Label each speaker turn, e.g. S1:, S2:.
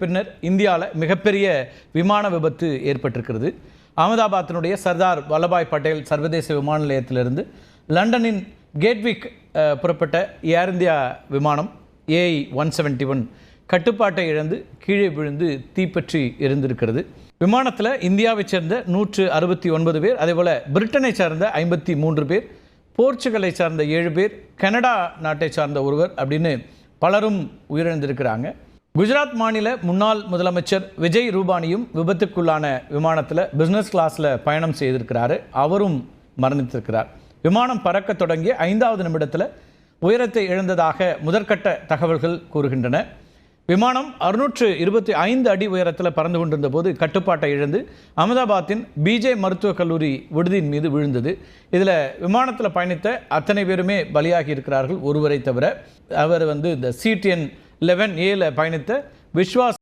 S1: பின்னர் இந்தியாவில் மிகப்பெரிய விமான விபத்து ஏற்பட்டிருக்கிறது. அகமதாபாத்தினுடைய சர்தார் வல்லபாய் பட்டேல் சர்வதேச விமான நிலையத்திலிருந்து லண்டனின் கேட்விக் புறப்பட்ட ஏர் இந்தியா விமானம் ஏஐ ஒன் செவன்டி ஒன் கட்டுப்பாட்டை இழந்து கீழே விழுந்து தீப்பற்றி இருந்திருக்கிறது விமானத்தில் இந்தியாவைச் சேர்ந்த நூற்று அறுபத்தி ஒன்பது பேர் அதேபோல் பிரிட்டனை சார்ந்த ஐம்பத்தி மூன்று பேர் போர்ச்சுகலை சார்ந்த ஏழு பேர் கனடா நாட்டை சார்ந்த ஒருவர் அப்படின்னு பலரும் உயிரிழந்திருக்கிறாங்க. குஜராத் மாநில முன்னாள் முதலமைச்சர் விஜய் ரூபானியும் விபத்துக்குள்ளான விமானத்தில் பிஸ்னஸ் கிளாஸில் பயணம் செய்திருக்கிறாரு. அவரும் மரணித்திருக்கிறார். விமானம் பறக்க தொடங்கிய ஐந்தாவது நிமிடத்தில் உயரத்தை இழந்ததாக முதற்கட்ட தகவல்கள் கூறுகின்றன. விமானம் அறுநூற்று இருபத்தி ஐந்து அடி உயரத்தில் பறந்து கொண்டிருந்த போது கட்டுப்பாட்டை இழந்து அகமதாபாத்தின் பிஜே மருத்துவக் கல்லூரி விடுதியின் மீது விழுந்தது. இதில் விமானத்தில் பயணித்த அத்தனை பேருமே பலியாகி இருக்கிறார்கள் ஒருவரை தவிர. அவர் வந்து இந்த சிடிஎன் லெவன் ஏல பயணித்த விஸ்வாஸ்